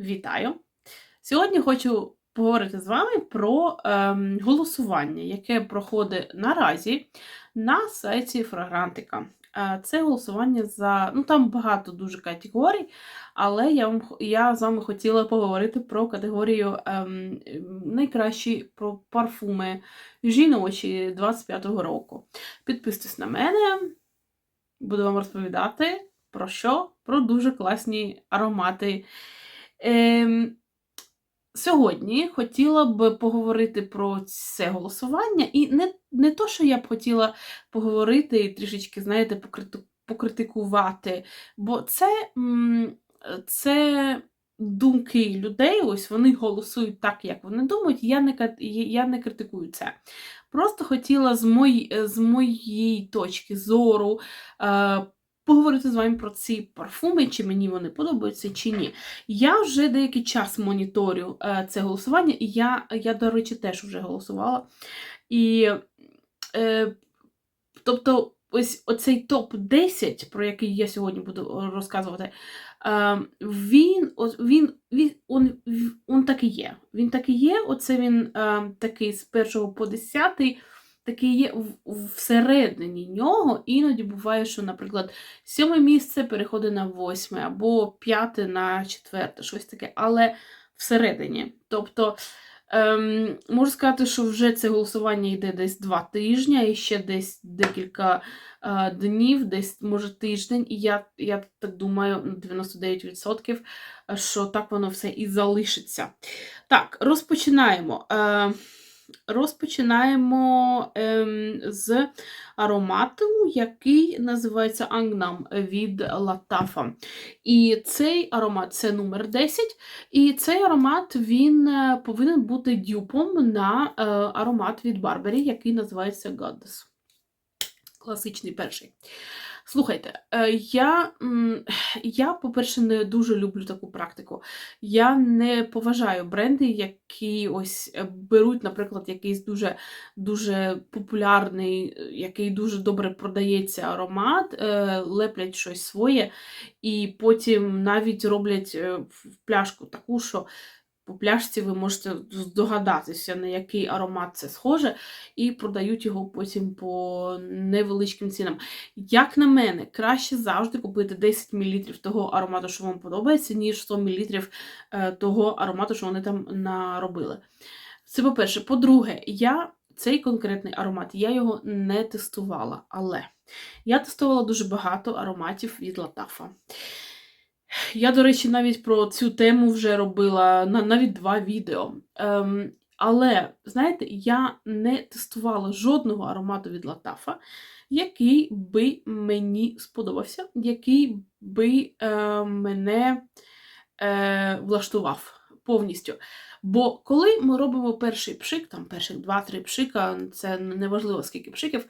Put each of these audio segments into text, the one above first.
Вітаю! Сьогодні хочу поговорити з вами про ем, голосування, яке проходить наразі на сайті Фрагрантика. Е, Це голосування за. Ну там багато дуже категорій, але я вам я з вами хотіла поговорити про категорію ем, найкращі про парфуми жіночі 25-го року. Підписуйтесь на мене, буду вам розповідати про що? Про дуже класні аромати. Ем, сьогодні хотіла б поговорити про це голосування, і не, не то, що я б хотіла поговорити і трішечки, знаєте, покритикувати, бо це, це думки людей, ось вони голосують так, як вони думають. Я не, я не критикую це. Просто хотіла з, мої, з моєї точки зору. Поговорити з вами про ці парфуми, чи мені вони подобаються, чи ні. Я вже деякий час моніторю е, це голосування, і я, я, до речі, теж вже голосувала. І, е, тобто, ось оцей топ-10, про який я сьогодні буду розказувати, е, він, він, він, он, он так і є. Він так і є. Оце він е, такий з першого по десятий. Такий є всередині нього, іноді буває, що, наприклад, сьоме місце переходить на восьме, або п'яте на четверте, щось таке, але всередині. Тобто, ем, можу сказати, що вже це голосування йде десь два тижні, і ще десь декілька е, днів, десь, може, тиждень, і я, я так думаю, 99%, що так воно все і залишиться. Так, розпочинаємо. Е, Розпочинаємо ем, з аромату, який називається Ангнам від Латафа. І цей аромат це номер 10. І цей аромат він е, повинен бути дюпом на е, аромат від Барбері, який називається Goddess. Класичний перший. Слухайте, е, я, я, по-перше, не дуже люблю таку практику. Я не поважаю бренди, які ось е, беруть, наприклад, якийсь дуже, дуже популярний, е, який дуже добре продається аромат, леплять щось своє, і потім навіть роблять в пляшку таку, що по пляшці ви можете здогадатися, на який аромат це схоже, і продають його потім по невеличким цінам. Як на мене, краще завжди купити 10 мл того аромату, що вам подобається, ніж 100 мл е, того аромату, що вони там наробили. Це по-перше. По-друге, я цей конкретний аромат, я його не тестувала, але я тестувала дуже багато ароматів від Латафа. Я, до речі, навіть про цю тему вже робила навіть два відео. Ем, але, знаєте, я не тестувала жодного аромату від Латафа, який би мені сподобався, який би е, мене е, влаштував повністю. Бо коли ми робимо перший пшик, там перших 2-3 пшика, це неважливо скільки пшиків,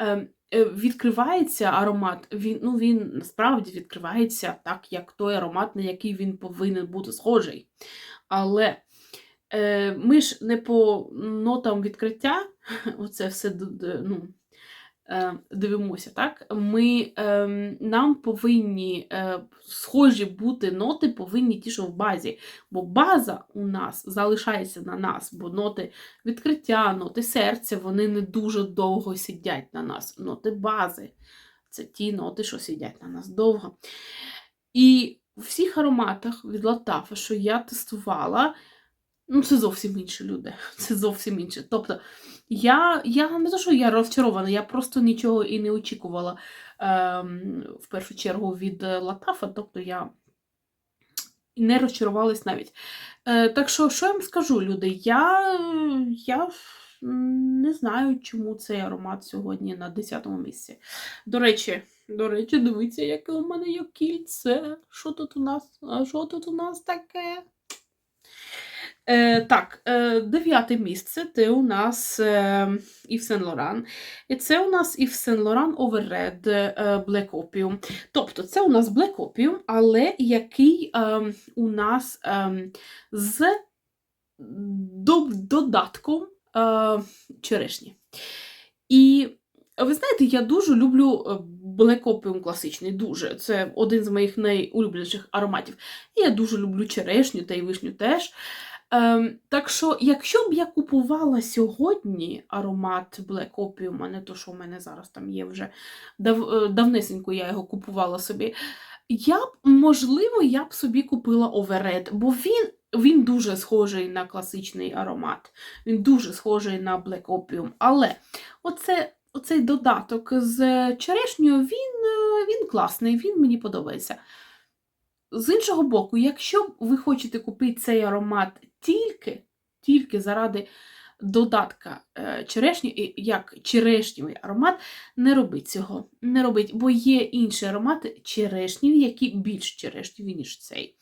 е, е, відкривається аромат, він, ну, він насправді відкривається так, як той аромат, на який він повинен бути схожий. Але е, ми ж не по нотам відкриття, оце все ну, дивимося, так? Ми, е, нам повинні е, схожі бути ноти, повинні ті, що в базі. Бо база у нас залишається на нас, бо ноти відкриття, ноти серця, вони не дуже довго сидять на нас. Ноти бази це ті ноти, що сидять на нас довго. І у всіх ароматах від Латафа, що я тестувала, ну це зовсім інші люди. Це зовсім інше. Тобто, я, я не то, що я розчарована, я просто нічого і не очікувала ем, в першу чергу від е, Латафа, тобто я не розчарувалась навіть. Е, так що, що я вам скажу, люди? Я, я не знаю, чому цей аромат сьогодні на 10-му місці. До речі, до речі, дивіться, яке у мене є кільце. Що тут у нас? А що тут у нас таке? Е, так, е, дев'яте місце це у нас е, Yves Saint Laurent. І це у нас Saint Laurent Overred е, Black Opium. Тобто це у нас Black Opium, але який е, у нас е, з до- додатком е, черешні. І ви знаєте, я дуже люблю е, Black Opium класичний, дуже. Це один з моїх найулюбленіших ароматів. І я дуже люблю черешню та й вишню теж. Ем, так що, якщо б я купувала сьогодні аромат Black Opium, а не то, що в мене зараз там є вже дав, е, давнесенько я його купувала собі, я б, можливо, я б собі купила Overred, бо він, він дуже схожий на класичний аромат. Він дуже схожий на Black Opium. Але оце, оцей додаток з черешнею, він, е, він класний, він мені подобається. З іншого боку, якщо ви хочете купити цей аромат тільки, тільки заради додатка е, черешні, як черешнівий аромат, не робіть цього. Не робіть, бо є інші аромати черешніві, які більш черешніві, ніж цей.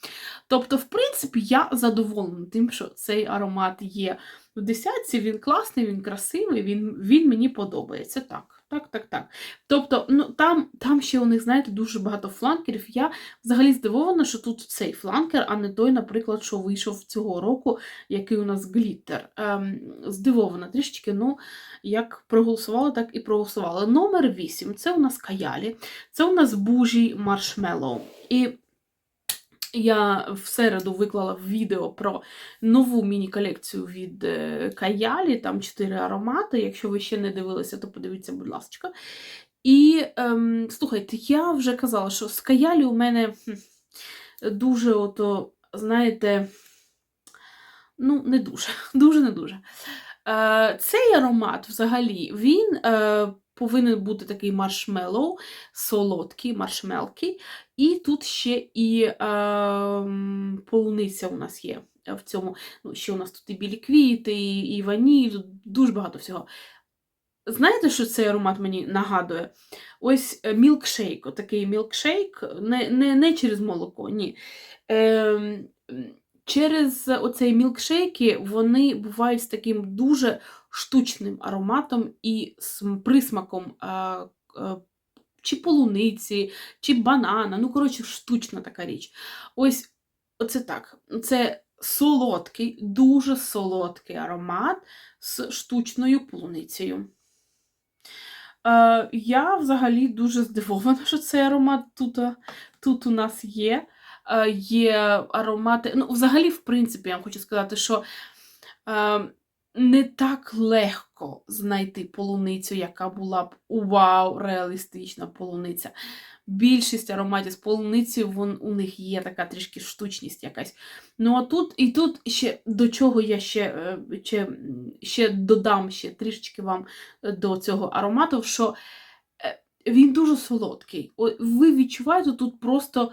Тобто, в принципі, я задоволена тим, що цей аромат є в десятці, він класний, він красивий, він, він мені подобається. Так, так, так, так. Тобто, ну, там, там ще у них, знаєте, дуже багато фланкерів. Я взагалі здивована, що тут цей фланкер, а не той, наприклад, що вийшов цього року, який у нас гліттер. Ем, здивована трішечки, ну, як проголосувала, так і проголосувала. Номер 8 це у нас каялі, це у нас бужі маршмеллоу. І я в середу виклала відео про нову міні-колекцію від е, Каялі, там 4 аромати. Якщо ви ще не дивилися, то подивіться, будь ласка. І ем, слухайте, я вже казала, що з Каялі у мене дуже, ото, знаєте, ну, не дуже, дуже не дуже. Е, Цей аромат взагалі він е, повинен бути такий маршмеллоу, солодкий, маршмелкий. І тут ще і е, полуниця у нас є в цьому. Ну, Ще у нас тут і білі квіти, і, і ваніль, дуже багато всього. Знаєте, що цей аромат мені нагадує? Ось е, мілкшейк, такий мілкшейк, не не, не через молоко, ні. Е, Через оцей мілкшейки вони бувають з таким дуже штучним ароматом і присмаком а, чи полуниці, чи банана. Ну, коротше, штучна така річ. Ось оце так. Це солодкий, дуже солодкий аромат з штучною полуницею. Е, Я взагалі дуже здивована, що цей аромат тут, тут у нас є. Е, Є аромати. Ну, взагалі, в принципі, я вам хочу сказати, що. Е, не так легко знайти полуницю, яка була б вау, реалістична полуниця. Більшість ароматів з полуниці вон, у них є така трішки штучність якась. Ну а тут і тут ще до чого я ще е, ще, ще додам ще трішечки вам е, до цього аромату, що е, він дуже солодкий. Ви відчуваєте тут просто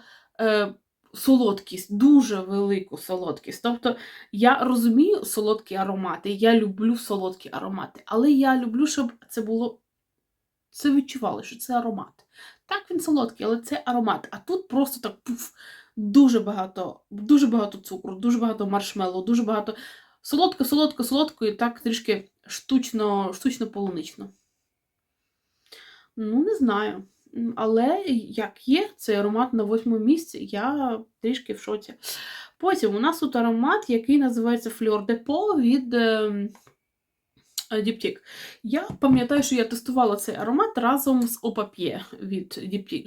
солодкість, дуже велику солодкість. Тобто я розумію солодкі аромати, я люблю солодкі аромати, але я люблю, щоб це було. Це відчували, що це аромат. Так, він солодкий, але це аромат. А тут просто так пуф, дуже багато дуже багато цукру, дуже багато маршмеллоу, дуже багато солодко, солодко, солодко і так трішки штучно, штучно полунично. Ну, не знаю. Але як є, цей аромат на восьмому місці, я трішки в шоці. Потім у нас тут аромат, який називається Fleur de Peau від Діптік. Я пам'ятаю, що я тестувала цей аромат разом з Опап'є від Діптік.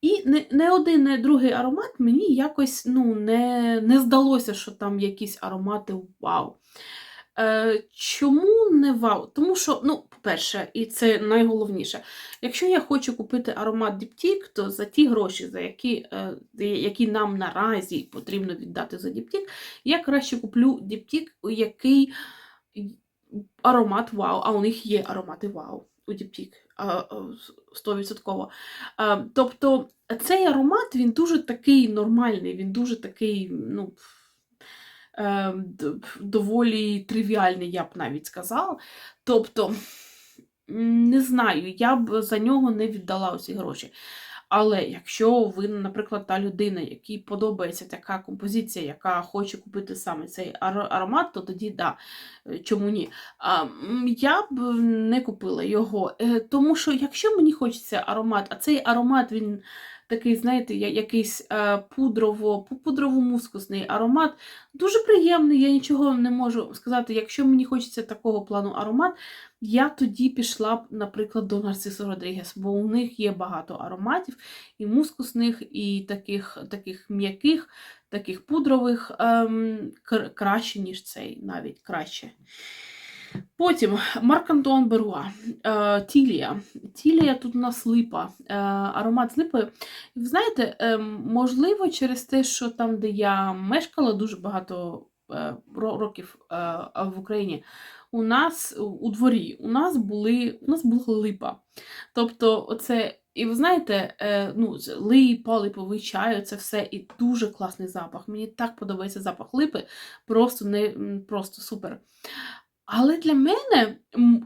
І не не один, не другий аромат мені якось ну, не не здалося, що там якісь аромати вау. Е, Чому не вау? Тому що, ну, по-перше, і це найголовніше, якщо я хочу купити аромат Діптік, то за ті гроші, за які е, які нам наразі потрібно віддати за Діптік, я краще куплю Діптік, у який аромат вау, а у них є аромати вау у Діптік 100%. Тобто цей аромат він дуже такий нормальний, він дуже такий, ну. Ем, доволі тривіальний, я б навіть сказала. Тобто, не знаю, я б за нього не віддала усі гроші. Але якщо ви, наприклад, та людина, якій подобається така композиція, яка хоче купити саме цей аромат, то тоді да, е, чому ні? А, Я б не купила його. Е, тому що, якщо мені хочеться аромат, а цей аромат він такий, знаєте, якийсь е, пудрово, пудрово-мускусний аромат. Дуже приємний, я нічого не можу сказати. Якщо мені хочеться такого плану аромат, я тоді пішла б, наприклад, до Нарцисо Родрігес, бо у них є багато ароматів, і мускусних, і таких, таких м'яких, таких пудрових, ем, краще, ніж цей, навіть краще. Потім Марк Антуан Беруа, е, Тілія. Тілія тут у нас липа, е, аромат з липи. Ви знаєте, е, можливо, через те, що там, де я мешкала дуже багато років в Україні, у нас у- дворі у нас були у нас була липа. Тобто, оце, і ви знаєте, ну, липа, липовий чай, це все і дуже класний запах. Мені так подобається запах липи, просто не просто супер. Але для мене,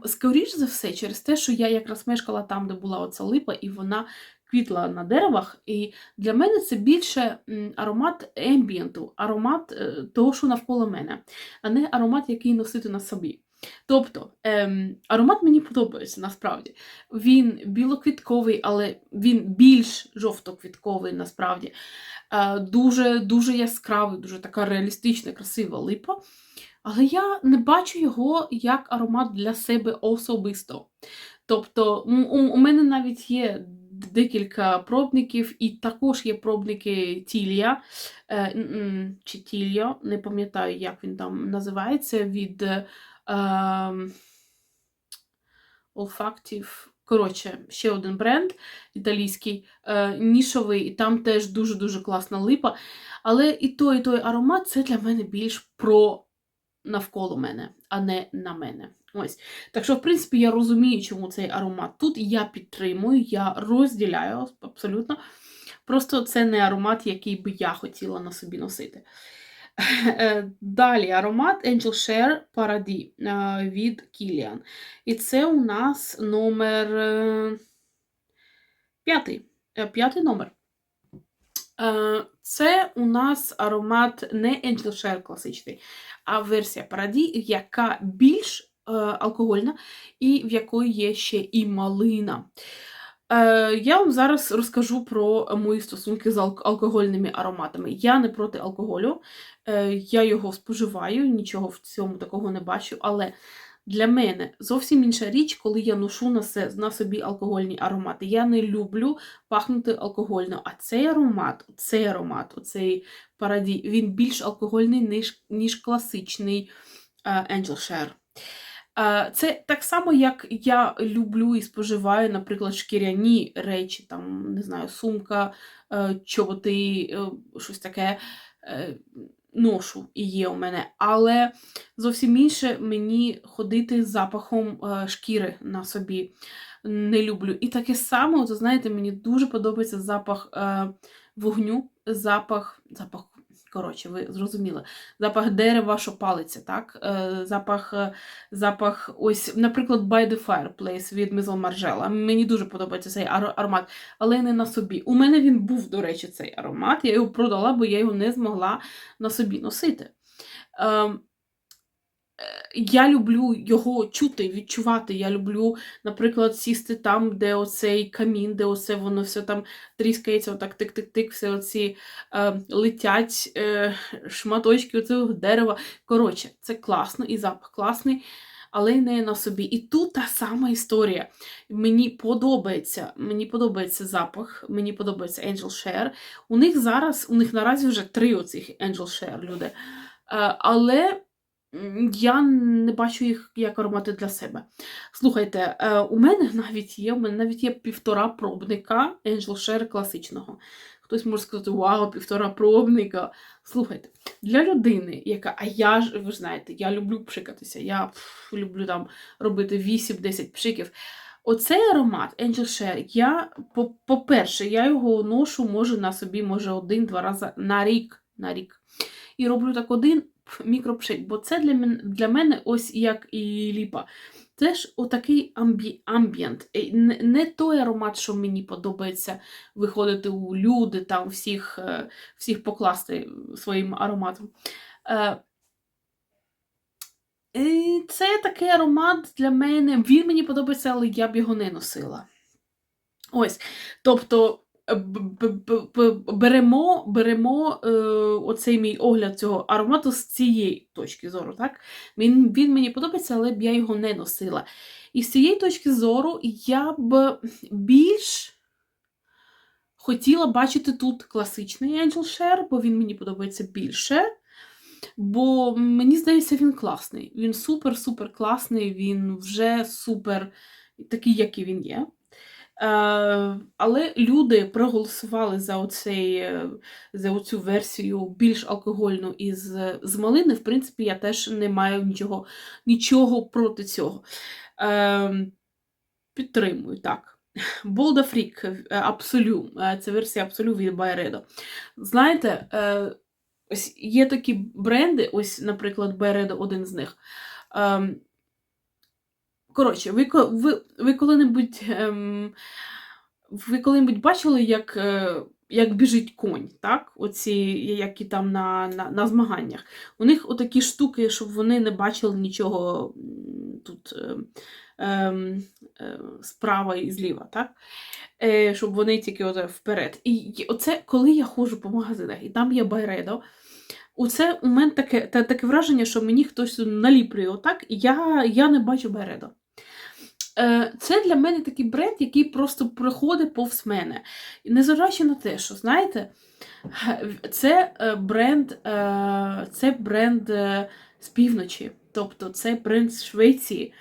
скоріш за все, через те, що я якраз мешкала там, де була оця липа, і вона квітла на деревах. І для мене це більше аромат ембієнту, аромат е, того, що навколо мене, а не аромат, який носити на собі. Тобто ем, аромат мені подобається насправді. Він білоквітковий, але він більш жовтоквітковий насправді. Е, дуже, дуже яскравий, дуже така реалістична, красива липа. Але я не бачу його як аромат для себе особисто. Тобто, у, мене навіть є декілька пробників, і також є пробники Тілія е, чи Тільо, не пам'ятаю, як він там називається, від е, ем, Olfactive. Коротше, ще один бренд італійський, е, нішовий, і там теж дуже-дуже класна липа. Але і той, і той аромат це для мене більш про навколо мене, а не на мене. Ось. Так що, в принципі, я розумію, чому цей аромат тут. Я підтримую, я розділяю абсолютно. Просто це не аромат, який би я хотіла на собі носити. Е, Далі аромат Angel Share Paradis е, від Kilian. І це у нас номер е, п'ятий. П'ятий номер. Це у нас аромат не Angel Share класичний, а версія параді, яка більш е, алкогольна і в якої є ще і малина. Е, Я вам зараз розкажу про мої стосунки з алк- алкогольними ароматами. Я не проти алкоголю, е, я його споживаю, нічого в цьому такого не бачу. Але для мене зовсім інша річ, коли я ношу на, на собі алкогольні аромати. Я не люблю пахнути алкогольно, а цей аромат, цей аромат, оцей параді, він більш алкогольний, ніж, ніж класичний е, Angel Share. Е, Це так само, як я люблю і споживаю, наприклад, шкіряні речі, там, не знаю, сумка, е, чоботи, щось таке ношу і є у мене. Але зовсім інше мені ходити з запахом е, шкіри на собі не люблю. І таке саме, от, знаєте, мені дуже подобається запах е, вогню, запах, запах. Коротше, ви зрозуміли. Запах дерева, що палиться, так? Е, запах, е, запах, ось, наприклад, By the Fireplace від Maison Margiela. Мені дуже подобається цей аромат, але не на собі. У мене він був, до речі, цей аромат. Я його продала, бо я його не змогла на собі носити. Я люблю його чути, відчувати. Я люблю, наприклад, сісти там, де оцей камін, де оце воно все там тріскається, отак тик-тик-тик, все оці е, летять е, шматочки оцього дерева. Коротше, це класно і запах класний, але не на собі. І тут та сама історія. Мені подобається, мені подобається запах, мені подобається Angel Share. У них зараз, у них наразі вже три оцих Angel Share люди. Е, але я не бачу їх як аромати для себе. Слухайте, е, у мене навіть є, у мене навіть є півтора пробника Angel Share класичного. Хтось може сказати, вау, півтора пробника. Слухайте, для людини, яка, а я ж, ви ж знаєте, я люблю пшикатися, я пф, люблю там робити 8-10 пшиків. Оцей аромат Angel Share, я, по- по-перше, я його ношу, може, на собі, може, один-два рази на рік. На рік. І роблю так один пф, бо це для мене, для мене ось як і ліпа. Це ж отакий амбі, амбієнт. Е, Не, не той аромат, що мені подобається виходити у люди, там всіх, е, всіх покласти своїм ароматом. Е, і Це такий аромат для мене. Він мені подобається, але я б його не носила. Ось. Тобто, беремо, беремо е, оцей мій огляд цього аромату з цієї точки зору. Так? Він, він мені подобається, але б я його не носила. І з цієї точки зору я б більш хотіла бачити тут класичний Angel Share, бо він мені подобається більше. Бо мені здається, він класний. Він супер-супер класний, він вже супер такий, який він є. Е, але люди проголосували за оцей, е, за оцю версію більш алкогольну із з малини. В принципі, я теж не маю нічого, нічого проти цього. Е, підтримую, так. Болда Фрік, Абсолю. Це версія Абсолю від Байредо. Знаєте, ось є такі бренди, ось, наприклад, Байредо один з них. Коротше, ви, ви, ви коли-небудь ем, ви коли-небудь бачили, як, е, як біжить конь, так? Оці, які там на, на, на змаганнях. У них отакі штуки, щоб вони не бачили нічого тут е, ем, е, справа і зліва, так? Е, щоб вони тільки оце вперед. І оце, коли я ходжу по магазинах, і там є Байредо, Оце у мене таке, та, таке враження, що мені хтось наліплює отак, і я, я не бачу Бередо. Е, Це для мене такий бренд, який просто проходить повз мене. Незважаючи на те, що, знаєте, це е, бренд, е, це бренд е, з півночі, тобто це бренд з Швеції.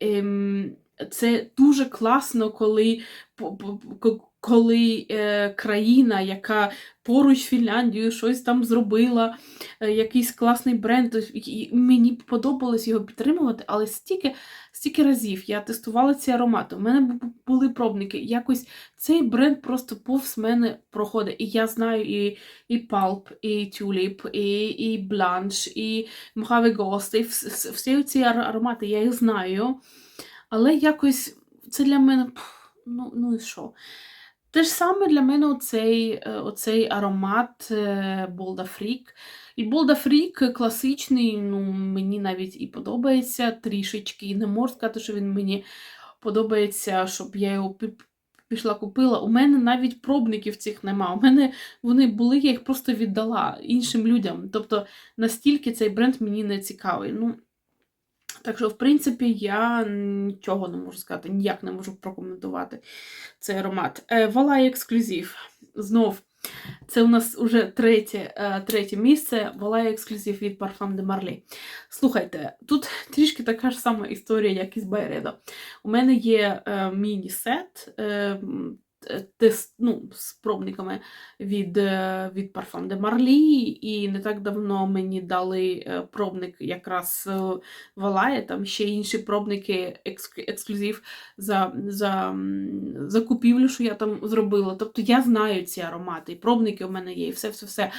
Ем, Це дуже класно, коли, коли е, країна, яка поруч з Фінляндією щось там зробила, е, якийсь класний бренд. і- Мені подобалось його підтримувати, але стільки, стільки разів я тестувала ці аромати. У мене були пробники. Якось цей бренд просто повз мене проходить. І я знаю і, і Pulp, і Tulip, і, і Blanche, і Mojave Ghost, і вс- вс- всі ці аромати, я їх знаю. Але якось це для мене, ну, ну і що? Те ж саме для мене оцей, е, оцей аромат е, Болда Фрік. І Болда Фрік класичний, ну, мені навіть і подобається трішечки. І не можу сказати, що він мені подобається, щоб я його пішла купила. У мене навіть пробників цих нема. У мене вони були, я їх просто віддала іншим людям. Тобто настільки цей бренд мені не цікавий. Ну, так що, в принципі, я нічого не можу сказати, ніяк не можу прокоментувати цей аромат. Е, Валай ексклюзив. Знов, це у нас уже третє, е, третє місце. Валай ексклюзив від Parfum de Marly. Слухайте, тут трішки така ж сама історія, як і з Байредо. У мене є е, міні-сет. Тест, ну, з пробниками від, е, від Parfum de Marly, і не так давно мені дали е, пробник якраз е, Валає, там ще інші пробники екск- ексклюзив за, за, за купівлю, що я там зробила. Тобто я знаю ці аромати, і пробники у мене є, і все-все-все.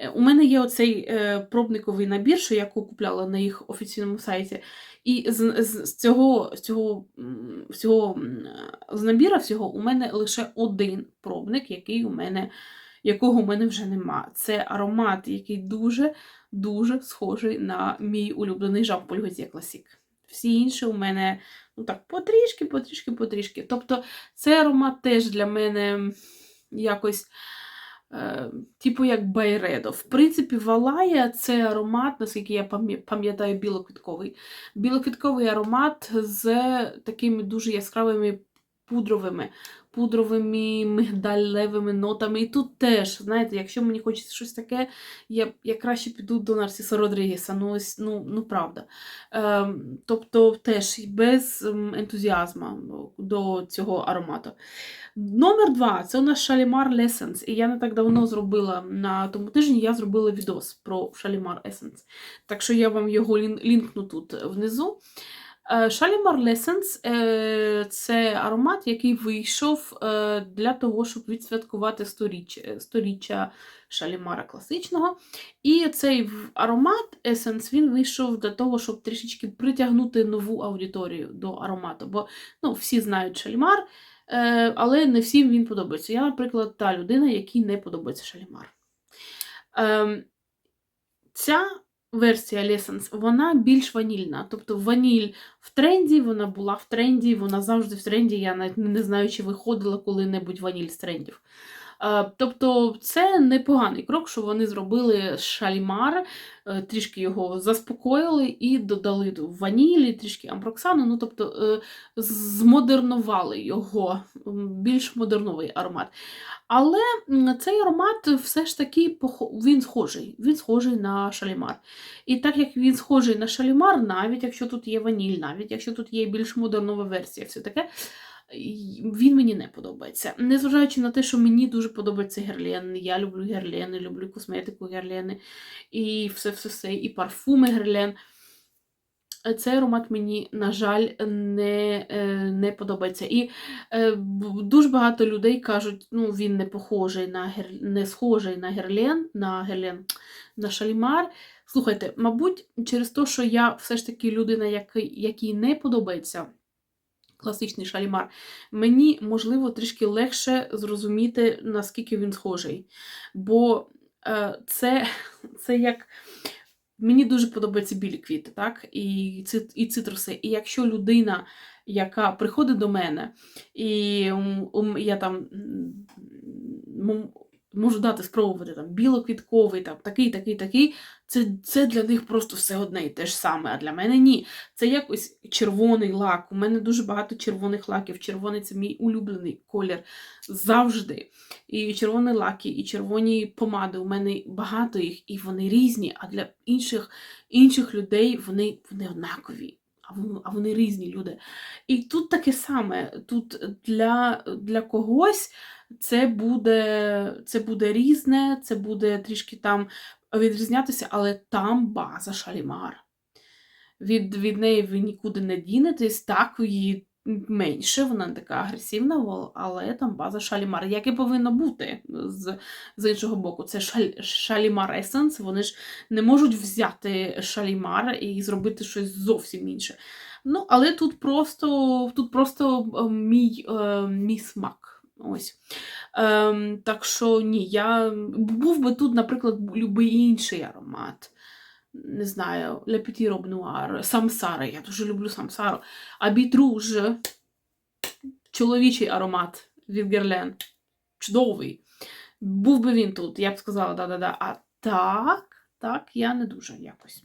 Е, У мене є оцей е, пробниковий набір, що я купляла на їх офіційному сайті. І з, з, з цього, з цього, з цього з набіра всього у мене лише один пробник, який у мене, якого у мене вже нема. Це аромат, який дуже дуже схожий на мій улюблений Жан Поль Класік. Всі інші у мене ну так, потрішки, потрішки, потрішки. Тобто цей аромат теж для мене якось. Е, типу як Байредо. В принципі, Валая це аромат, наскільки я пам'ятаю, білоквітковий. Білоквітковий аромат з такими дуже яскравими пудровими, пудровими мигдалевими нотами. І тут теж, знаєте, якщо мені хочеться щось таке, я, я краще піду до Нарсіса Родрігеса. Ну, ось, ну, ну правда. Ем, тобто теж без ем, ентузіазму до цього аромату. Номер два це у нас Шалімар Lessons. І я не так давно зробила на тому тижні, я зробила відос про Шалімар Essence. Так що я вам його лінкну тут внизу. Шалімар Lessons е, це аромат, який вийшов е, для того, щоб відсвяткувати сторіччя, Шалімара класичного. І цей аромат Essence він вийшов для того, щоб трішечки притягнути нову аудиторію до аромату. Бо ну, всі знають Шалімар, е, але не всім він подобається. Я, наприклад, та людина, якій не подобається Шалімар. Ем, Ця версія Lessons, вона більш ванільна. Тобто ваніль в тренді, вона була в тренді, вона завжди в тренді. Я навіть не знаю, чи виходила коли-небудь ваніль з трендів. Е, Тобто це непоганий крок, що вони зробили шалімар, е, трішки його заспокоїли і додали ванілі, трішки амброксану, ну тобто е, змодернували його, більш модерновий аромат. Але цей аромат все ж таки він схожий. Він схожий на шалімар. І так як він схожий на шалімар, навіть якщо тут є ваніль, навіть якщо тут є більш модернова версія, все таке, він мені не подобається. Незважаючи на те, що мені дуже подобається герлен, я люблю герлени, люблю косметику герлени, і все-все-все, і парфуми герлен. Цей аромат мені, на жаль, не, е, не подобається. І е, дуже багато людей кажуть, ну він не похожий на гер... не схожий на герлен, на герлен, на шалімар. Слухайте, мабуть, через те, що я все ж таки людина, який, якій не подобається класичний шалімар, мені, можливо, трішки легше зрозуміти, наскільки він схожий. Бо е, це, це як. Мені дуже подобаються білі квіти, так? І, і цитруси. І якщо людина, яка приходить до мене, і я там можу дати спробувати там білоквітковий, там такий, такий, такий, це, це для них просто все одне і те ж саме. А для мене ні. Це якось червоний лак. У мене дуже багато червоних лаків. Червоний це мій улюблений колір завжди. І червоні лаки, і червоні помади. У мене багато їх, і вони різні. А для інших, інших людей вони, вони однакові. А вони, різні люди. І тут таке саме. Тут для, для когось це буде, це буде різне, це буде трішки там відрізнятися, але там база шалімар. Від, від неї ви нікуди не дінетесь, так її менше, вона не така агресивна, але там база шалімар, як і повинно бути з, з іншого боку. Це шаль, шалімар есенс, вони ж не можуть взяти шалімар і зробити щось зовсім інше. Ну, але тут просто, тут просто е, мій, е, мій смак. Ось. Ем, так що ні, я був би тут, наприклад, любий інший аромат. Не знаю, Robe Noir, Самсара. Я дуже люблю Самсару. А Бітруж, чоловічий аромат від Герлен. Чудовий. Був би він тут, я б сказала, да-да-да. А так, так, я не дуже якось.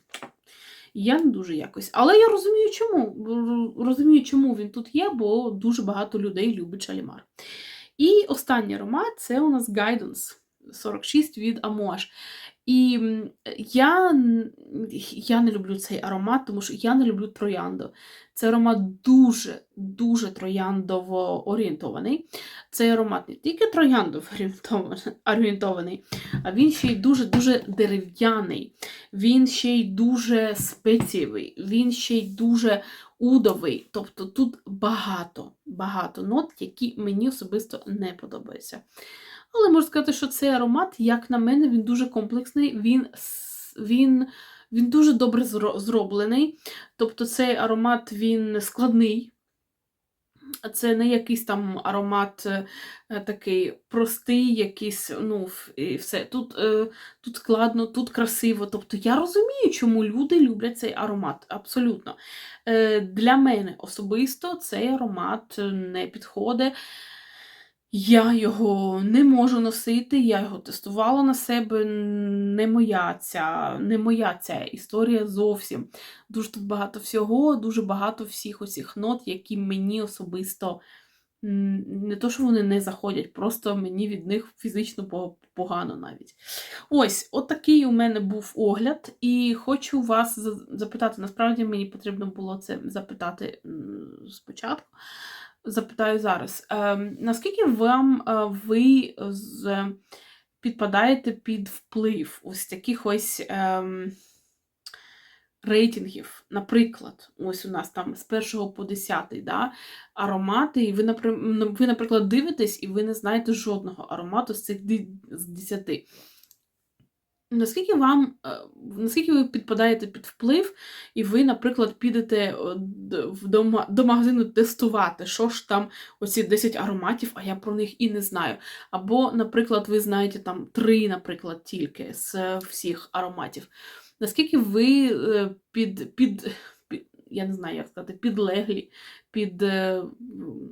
Я не дуже якось. Але я розумію, чому. Розумію, чому він тут є, бо дуже багато людей любить шалімар. І останній аромат це у нас Guidance 46 від Amouage. І я, я не люблю цей аромат, тому що я не люблю троянду. Цей аромат дуже, дуже трояндово орієнтований. Цей аромат не тільки трояндово орієнтований- а він ще й дуже-дуже дерев'яний. Він ще й дуже спецієвий, він ще й дуже удовий.Тобто тут багато, багато нот, які мені особисто не подобаються. Але можу сказати, що цей аромат, як на мене, він дуже комплексний, він, він, він дуже добре зроблений. Тобто цей аромат він складний. Це не якийсь там аромат е, такий простий, якийсь, ну, і все. Тут, е, тут складно, тут красиво. Тобто я розумію, чому люди люблять цей аромат. Абсолютно. Е, Для мене особисто цей аромат не підходить. Я його не можу носити, я його тестувала на себе. Не моя ця, не моя ця історія зовсім. Дуже багато всього, дуже багато всіх оцих нот, які мені особисто не то, що вони не заходять, просто мені від них фізично погано навіть. Ось, от у мене був огляд, і хочу вас запитати. Насправді мені потрібно було це запитати спочатку. Запитаю зараз. Ем, наскільки вам е, ви з, підпадаєте під вплив ось таких ось ем, рейтингів? Наприклад, ось у нас там з 1 по 10 да, аромати, і ви, напри- ви, наприклад, дивитесь, і ви не знаєте жодного аромату з цих з 10. Наскільки вам, е, наскільки ви підпадаєте під вплив, і ви, наприклад, підете е, до, магазину тестувати, що ж там оці 10 ароматів, а я про них і не знаю. Або, наприклад, ви знаєте там 3, наприклад, тільки з е, всіх ароматів. наскільки ви під, під я не знаю, як сказати, підлеглі під е,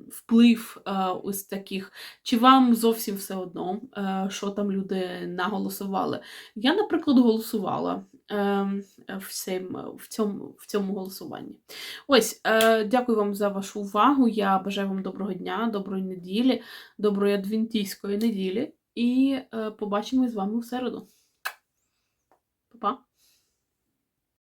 вплив е, ось таких, чи вам зовсім все одно, е, що там люди наголосували. Я, наприклад, голосувала в, цьому, в цьому голосуванні. Ось, дякую вам за вашу увагу. Я бажаю вам доброго дня, доброї неділі, доброї адвентійської неділі. І побачимось з вами у середу. Па-па!